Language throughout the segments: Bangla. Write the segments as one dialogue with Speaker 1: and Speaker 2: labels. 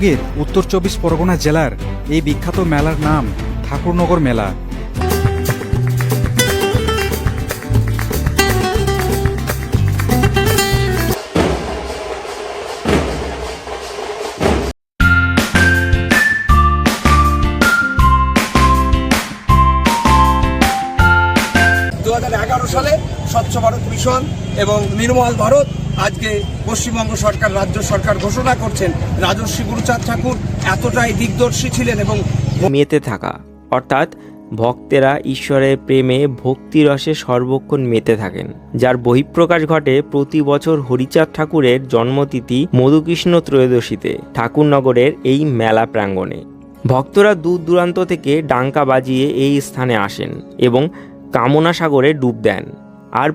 Speaker 1: পশ্চিমবঙ্গের উত্তর চব্বিশ পরগনা জেলার এই বিখ্যাত মেলার নাম ঠাকুরনগর মেলা।
Speaker 2: সালে স্বচ্ছ ভারত মিশন এবং নির্মল ভারত আজকে পশ্চিমবঙ্গ সরকার, রাজ্য সরকার ঘোষণা করছেন। রাজর্ষি গুরুচাঁদ ঠাকুর এতটাই দিগদর্শী ছিলেন এবং
Speaker 3: মেতে থাকা। অর্থাৎ ভক্তেরা ঈশ্বরের প্রেমে ভক্তিরসে সর্বক্ষণ মেতে থাকেন। যার বহিঃপ্রকাশ ঘটে প্রতি বছর হরিচাঁদ ঠাকুরের জন্মতিথি মধুকৃষ্ণ ত্রয়োদশীতে ঠাকুরনগরের এই মেলা প্রাঙ্গণে। ভক্তরা দূর দূরান্ত থেকে ডাঙ্কা বাজিয়ে এই স্থানে আসেন এবং কামনা সাগরে ডুব দেন। আর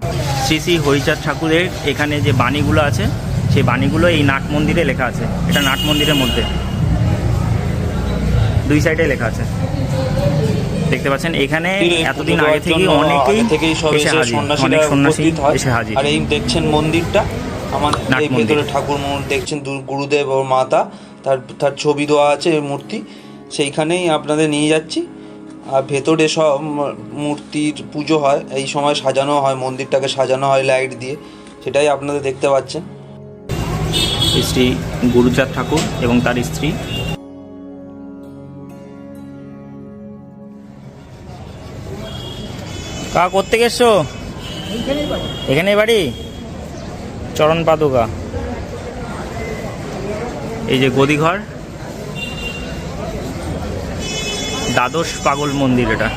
Speaker 4: শ্রী শ্রী হরিচাঁদ ঠাকুরের এখানে যে বাণীগুলো আছে সেই বাণীগুলো এই নাট মন্দিরে লেখা আছে। এটা নাট মন্দিরের মধ্যে। দুই সাইডে লেখা আছে। দেখতে পাচ্ছেন এখানে এতদিন আগে থেকে অনেকেই
Speaker 5: থেকেই সব
Speaker 4: এসে অনেক সন্ন্যাসী এসে হাজির।
Speaker 5: আর এই দেখছেন মন্দিরটা আমাদের এই ভেতরে ঠাকুর দেখছেন গুরুদেব ও মাতা তার তার ছবি দেওয়া আছে মূর্তি। সেইখানেই আপনাদের নিয়ে যাচ্ছি। ভেতরে সব মূর্তির পুজো হয়, এই সময় সাজানো হয়, মন্দিরটাকে সাজানো হয় লাইট দিয়ে, সেটাই আপনাদের দেখতে পাচ্ছেন।
Speaker 4: শ্রী গুরুচাঁদ ঠাকুর এবং তার স্ত্রী। কা করতে গেছো এখানে বাড়ি? চরণ পাদুকা। এই যে গদিঘর। দ্বাদশ পাগল মন্দির এটা।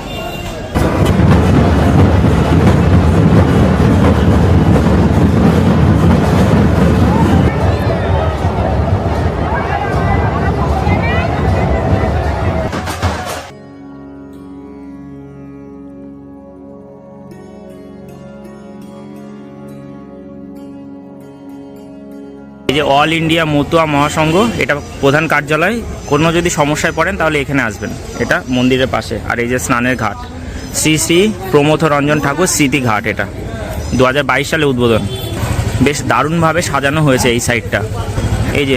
Speaker 4: এই যে অল ইন্ডিয়া মতুয়া মহাসংঘ, এটা প্রধান কার্যালয়। কোনো যদি সমস্যায় পড়েন, তাহলে এখানে আসবেন। এটা মন্দিরের পাশে, আর এই যে স্নানের ঘাট। শ্রী শ্রী প্রমথ রঞ্জন ঠাকুর স্মৃতি ঘাট এটা। দু হাজার বাইশ সালে উদ্বোধন। বেশ দারুণভাবে সাজানো হয়েছে এই সাইডটা এই যে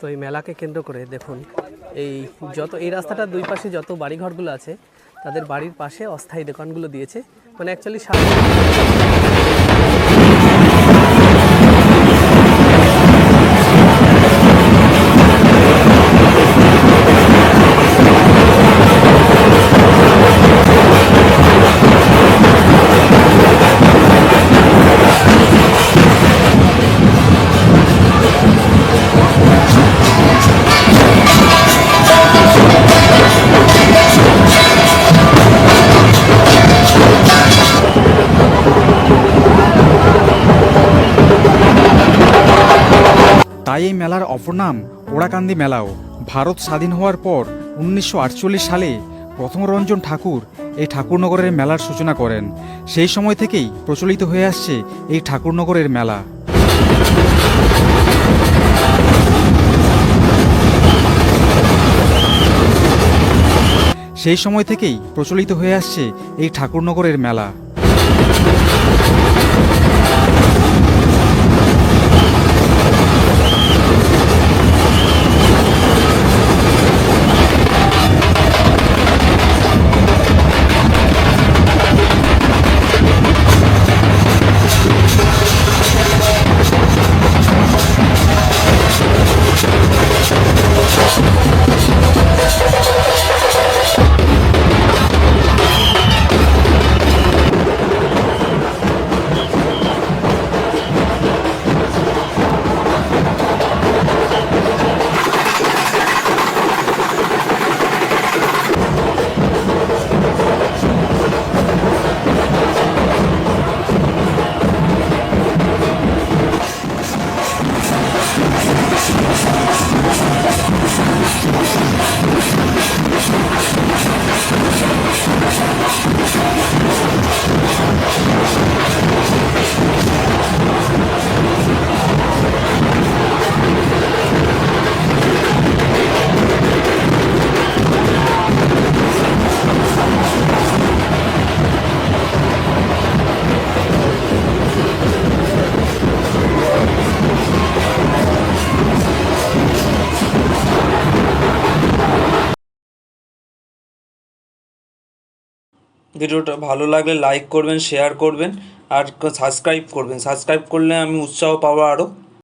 Speaker 6: তো এই মেলাকে কেন্দ্র করে দেখুন, এই যত, এই রাস্তাটা দুই পাশে যত বাড়িঘরগুলো আছে, তাদের বাড়ির পাশে অস্থায়ী দোকানগুলো দিয়েছে। মানে অ্যাকচুয়ালি
Speaker 1: তাই এই মেলার অপর নাম ওড়াকান্দি মেলাও। ভারত স্বাধীন হওয়ার পর উনিশশো আটচল্লিশ সালে প্রথম রঞ্জন ঠাকুর এই ঠাকুরনগরের মেলার সূচনা করেন। সেই সময় থেকেই প্রচলিত হয়ে আসছে এই ঠাকুরনগরের মেলা। সেই সময় থেকেই প্রচলিত হয়ে আসছে এই ঠাকুরনগরের মেলা। すいません。
Speaker 5: ভিডিওটা ভালো লাগলে লাইক করবেন শেয়ার করবেন, আর সাবস্ক্রাইব করবেন। সাবস্ক্রাইব করলে আমি উৎসাহ পাবো আরও